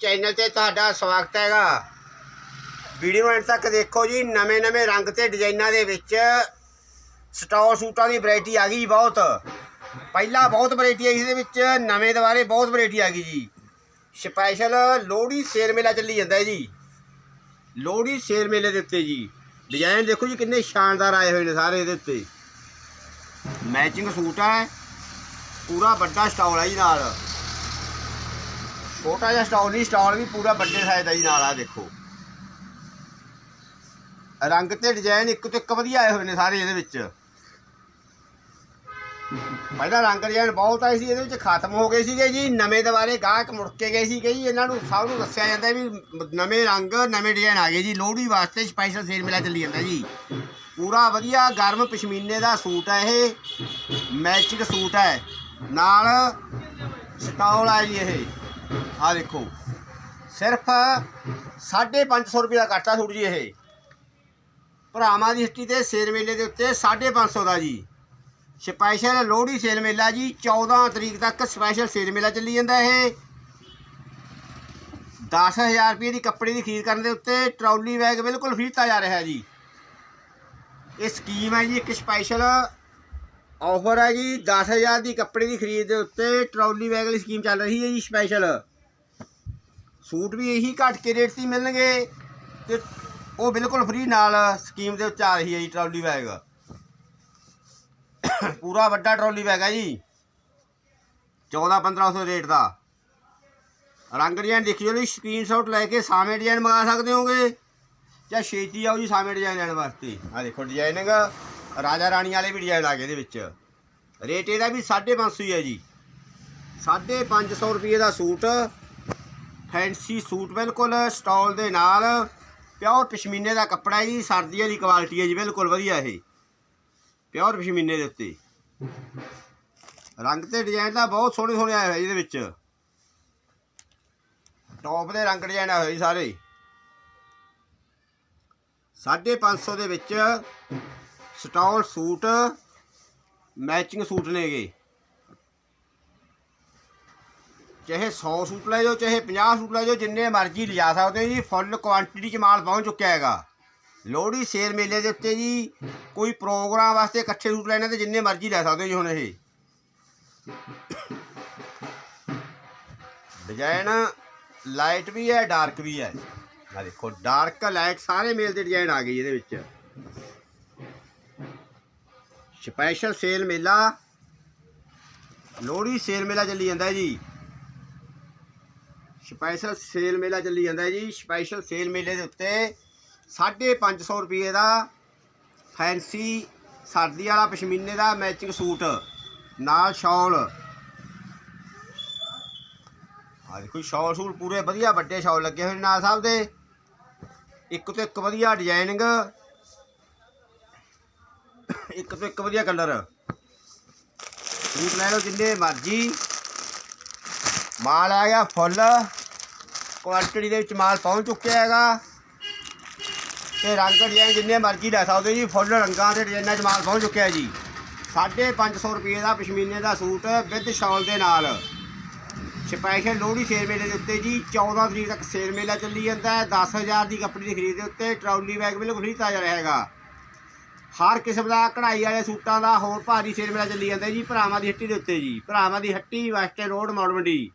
Channel ਤੇ ਤੁਹਾਡਾ ਸਵਾਗਤ ਹੈਗਾ। ਵੀਡੀਓ ਐਂਡ ਤੱਕ ਦੇਖੋ ਜੀ, ਨਵੇਂ ਨਵੇਂ ਰੰਗ ਤੇ ਡਿਜ਼ਾਈਨਾਂ ਦੇ ਵਿੱਚ ਸਟਾਲ ਸੂਟਾਂ ਦੀ ਵੈਰਾਈਟੀ ਆ ਗਈ ਜੀ ਬਹੁਤ। ਪਹਿਲਾਂ ਬਹੁਤ ਵੈਰਾਈਟੀ ਆਈ ਸੀ ਇਹਦੇ ਵਿੱਚ, ਨਵੇਂ ਦੁਬਾਰੇ ਬਹੁਤ ਵੈਰਾਈਟੀ ਆ ਗਈ ਜੀ। ਸਪੈਸ਼ਲ ਲੋਹੜੀ ਸੇਲ ਮੇਲਾ ਚੱਲੀ ਜਾਂਦਾ ਹੈ ਜੀ। ਲੋਹੜੀ ਸੇਲ ਮੇਲੇ ਦੇ ਉੱਤੇ ਜੀ। ਡਿਜ਼ਾਈਨ ਦੇਖੋ ਜੀ ਕਿੰਨੇ ਸ਼ਾਨਦਾਰ ਆਏ ਹੋਏ ਨੇ ਸਾਰੇ ਇਹਦੇ ਉੱਤੇ। ਮੈਚਿੰਗ ਸੂਟ ਹੈ ਪੂਰਾ ਵੱਡਾ ਸਟਾਲ ਹੈ ਜੀ ਨਾਲ। ਛੋਟਾ ਜਿਹਾ ਸਟਾਲ ਨਹੀਂ ਸਟਾਲ ਵੀ ਪੂਰਾ ਵੱਡੇ ਸਾਈਜ਼ ਦਾ ਜੀ ਨਾਲ ਆ, ਦੇਖੋ। ਰੰਗ ਤੇ ਡਿਜ਼ਾਈਨ ਇੱਕ ਤੋਂ ਇੱਕ ਵਧੀਆ ਆਏ ਹੋਏ ਨੇ ਸਾਰੇ ਇਹਦੇ ਵਿੱਚ। ਪਹਿਲਾਂ ਰੰਗ ਡਿਜ਼ਾਈਨ ਬਹੁਤ ਆਏ ਸੀ, ਇਹਦੇ ਵਿੱਚ ਖਤਮ ਹੋ ਗਏ ਸੀਗੇ ਜੀ, ਨਵੇਂ ਦੁਬਾਰੇ ਗਾਹਕ ਮੁੜ ਕੇ ਗਏ ਸੀਗੇ ਜੀ, ਇਹਨਾਂ ਨੂੰ ਸਭ ਨੂੰ ਦੱਸਿਆ ਜਾਂਦਾ ਵੀ ਨਵੇਂ ਰੰਗ, ਨਵੇਂ ਡਿਜ਼ਾਈਨ ਆ ਗਏ ਜੀ, ਲੋਹੜੀ ਵਾਸਤੇ ਸਪੈਸ਼ਲ ਸੇਲ ਮੇਲਾ ਚੱਲੀ ਜਾਂਦਾ ਜੀ। ਪੂਰਾ ਵਧੀਆ ਗਰਮ ਪਸ਼ਮੀਨੇ ਦਾ ਸੂਟ ਹੈ ਇਹ ਮੈਚਿੰਗ ਸੂਟ ਹੈ ਨਾਲ ਸਟਾਲ ਆ ਜੀ ਇਹ। ਆਹ ਦੇਖੋ। ਸਿਰਫ 550 ਰੁਪਏ ਦਾ ਕੱਟਾ ਸੂਟ ਜੀ ਇਹ। ਭਰਾਵਾਂ ਦੀ ਹਿੱਟੀ ਦੇ ਸੇਲ ਮੇਲੇ ਦੇ ਉੱਤੇ 550 ਦਾ ਜੀ। ਸਪੈਸ਼ਲ ਲੋਹੜੀ ਸੇਲ ਮੇਲਾ ਜੀ 14 ਤਰੀਕ ਤੱਕ ਸਪੈਸ਼ਲ ਸੇਲ ਮੇਲਾ ਚੱਲੀ ਜਾਂਦਾ ਇਹ। 10000 ਰੁਪਏ ਦੀ ਕੱਪੜੇ ਦੀ ਖਰੀਦ ਕਰਨ ਦੇ ਉੱਤੇ ਟਰਾਲੀ ਬੈਗ ਬਿਲਕੁਲ ਫ੍ਰੀ ਦਿੱਤਾ ਜਾ ਰਿਹਾ ਜੀ। ਇਹ ਸਕੀਮ ਹੈ ਜੀ, ਇੱਕ ਸਪੈਸ਼ਲ ਆਫਰ ਹੈ ਜੀ 10000 ਦੀ ਕੱਪੜੇ ਦੀ ਖਰੀਦ ਦੇ ਉੱਤੇ ਟਰਾਲੀ ਬੈਗ ਵਾਲੀ ਸਕੀਮ ਚੱਲ ਰਹੀ ਹੈ ਜੀ ਸਪੈਸ਼ਲ ਸੂਟ ਵੀ ਇਹੀ ਘੱਟ ਕੇ ਰੇਟ 'ਤੇ ਮਿਲਣਗੇ ਤੇ ਉਹ ਬਿਲਕੁਲ ਫ੍ਰੀ ਨਾਲ ਸਕੀਮ ਦੇ ਉੱਤੇ ਆ ਰਹੀ ਹੈ ਜੀ, ਟਰਾਲੀ ਬੈਗ ਪੂਰਾ ਵੱਡਾ ਟਰਾਲੀ ਬੈਗ ਹੈ ਜੀ 14 1500 ਰੇਟ ਦਾ। ਰੰਗ ਡਿਜ਼ਾਈਨ ਦੇਖਿਓ ਜੀ ਸਕਰੀਨਸ਼ਾਟ ਲੈ ਕੇ ਸਾਵੇਂ ਡਿਜ਼ਾਈਨ ਮੰਗਾ ਸਕਦੇ ਹੋਗੇ ਜਾਂ ਛੇਤੀ ਆਓ ਜੀ ਸਾਵੇਂ ਡਿਜ਼ਾਈਨ ਲੈਣ ਵਾਸਤੇ। ਆ ਦੇਖੋ ਡਿਜ਼ਾਈਨਿੰਗ ਰਾਜਾ ਰਾਣੀ ਵਾਲੇ ਵੀ ਡਿਜ਼ਾਈਨ ਆ ਗਏ ਇਹਦੇ ਵਿੱਚ। ਰੇਟ ਇਹਦਾ ਵੀ 550 ਹੀ ਹੈ ਜੀ। 550 ਰੁਪਏ ਦਾ ਸੂਟ, ਫੈਂਸੀ ਸੂਟ ਬਿਲਕੁਲ ਸਟਾਲ ਦੇ ਨਾਲ, ਪਿਓਰ ਪਸ਼ਮੀਨੇ ਦਾ ਕੱਪੜਾ ਹੈ ਜੀ ਸਰਦੀਆਂ ਦੀ ਕੁਆਲਿਟੀ ਹੈ ਜੀ, ਬਿਲਕੁਲ ਵਧੀਆ ਇਹ। ਪਿਓਰ ਪਸ਼ਮੀਨੇ ਦੇ ਉੱਤੇ। ਰੰਗ ਤੇ ਡਿਜ਼ਾਈਨ ਤਾਂ ਬਹੁਤ ਸੋਹਣੇ ਸੋਹਣੇ ਆਏ ਹੋਏ ਜੀ ਇਹਦੇ ਵਿੱਚ। ਟੌਪ ਦੇ ਰੰਗ ਡਿਜ਼ਾਈਨ ਆਏ ਹੋਏ ਜੀ ਸਾਰੇ। 550 ਦੇ ਵਿੱਚ ਸਟਾਲ ਸੂਟ ਮੈਚਿੰਗ ਸੂਟ ਨੇਗੇ। ਚਾਹੇ 100 ਸੂਟ ਲੈ ਜਾਓ, ਚਾਹੇ 50 ਸੂਟ ਲੈ ਜਾਓ, ਜਿੰਨੇ ਮਰਜ਼ੀ ਲਿਜਾ ਸਕਦੇ ਹੋ ਜੀ ਫੁੱਲ ਕੁਆਂਟੀਟੀ 'ਚ ਮਾਲ ਪਹੁੰਚ ਚੁੱਕਿਆ ਹੈਗਾ। ਲੋਹੜੀ ਸੇਲ ਮੇਲੇ ਦੇ ਉੱਤੇ ਜੀ, ਕੋਈ ਪ੍ਰੋਗਰਾਮ ਵਾਸਤੇ ਇਕੱਠੇ ਸੂਟ ਲੈਣੇ ਤੇ ਜਿੰਨੇ ਮਰਜ਼ੀ ਲੈ ਸਕਦੇ ਜੀ ਹੁਣ ਇਹ। ਡਿਜ਼ਾਈਨ ਲਾਈਟ ਵੀ ਹੈ ਡਾਰਕ ਵੀ ਹੈ। ਆ ਦੇਖੋ ਡਾਰਕ ਲਾਈਟ ਸਾਰੇ ਮੇਲ ਦੇ ਡਿਜ਼ਾਈਨ ਆ ਗਏ ਜੀ ਇਹਦੇ ਵਿੱਚ। ਸਪੈਸ਼ਲ ਸੇਲ ਮੇਲਾ। ਲੋਹੜੀ ਸੇਲ ਮੇਲਾ ਚੱਲੀ ਜਾਂਦਾ ਹੈ ਜੀ। ਸਪੈਸ਼ਲ ਸੇਲ ਮੇਲਾ ਚੱਲੀ ਜਾਂਦਾ ਹੈ ਜੀ। ਸਪੈਸ਼ਲ ਸੇਲ ਮੇਲੇ ਦੇ ਉੱਤੇ 550 ਰੁਪਏ ਦਾ ਫੈਂਸੀ ਸਰਦੀ ਵਾਲਾ ਪਸ਼ਮੀਨੇ ਦਾ ਮੈਚਿੰਗ ਸੂਟ, ਨਾਲ ਸ਼ਾਲ। ਆ ਦੇਖੋ ਸ਼ਾਲ ਸੂਟ ਪੂਰੇ ਵਧੀਆ ਵੱਡੇ ਸ਼ਾਲ ਲੱਗੇ ਹੋਏ ਨੇ ਨਾਲ ਸਾਹਿਬ ਦੇ। ਇੱਕ ਤੋਂ ਇੱਕ ਵਧੀਆ ਡਿਜ਼ਾਈਨਿੰਗ ਇੱਕ ਤੋਂ ਇੱਕ ਵਧੀਆ ਕਲਰ ਸੂਟ ਲੈ ਲਓ ਜਿੰਨੇ ਮਰਜ਼ੀ। ਮਾਲ ਆ ਗਿਆ ਫੁੱਲ। ਕੁਆਂਟੀਟੀ ਦੇ ਵਿੱਚ ਮਾਲ ਪਹੁੰਚ ਚੁੱਕਿਆ ਹੈਗਾ। ਤੇ ਰੰਗ ਡਿਜ਼ਾਈਨ ਜਿੰਨੇ ਮਰਜ਼ੀ ਲੈ ਸਕਦੇ ਜੀ, ਫੁੱਲ ਰੰਗਾਂ ਦੇ ਡਿਜ਼ਾਈਨਾਂ 'ਚ ਮਾਲ ਪਹੁੰਚ ਚੁੱਕਿਆ ਜੀ। 550 ਰੁਪਏ ਦਾ ਪਸ਼ਮੀਨੇ ਦਾ ਸੂਟ ਵਿਦ ਸ਼ਾਲ ਦੇ ਨਾਲ। ਸਪੈਸ਼ਲ ਲੋਹੜੀ ਸੇਲ ਮੇਲੇ ਦੇ ਉੱਤੇ ਜੀ 14 ਤਰੀਕ ਤੱਕ ਸੇਲ ਮੇਲਾ ਚੱਲੀ ਜਾਂਦਾ ਹੈ। 10000 ਦੀ ਕੱਪੜੇ ਦੀ ਖਰੀਦ ਦੇ ਉੱਤੇ ਟਰਾਲੀ ਬੈਗ ਬਿਲਕੁਲ ਫ੍ਰੀ ਤਾਜ਼ਾ ਰਹੇਗਾ ਹਰ ਕਿਸਮ ਦਾ ਕਢਾਈ ਵਾਲੇ ਸੂਟਾਂ ਦਾ ਹੋਰ ਭਾਰੀ ਸੇਲ ਮੇਲਾ ਚੱਲੀ ਜਾਂਦਾ ਜੀ ਭਰਾਵਾਂ ਦੀ ਹੱਟੀ ਦੇ ਉੱਤੇ ਜੀ, ਭਰਾਵਾਂ ਦੀ ਹੱਟੀ ਵੈਸਟਰਨ ਰੋਡ ਮੌੜ ਮੰਡੀ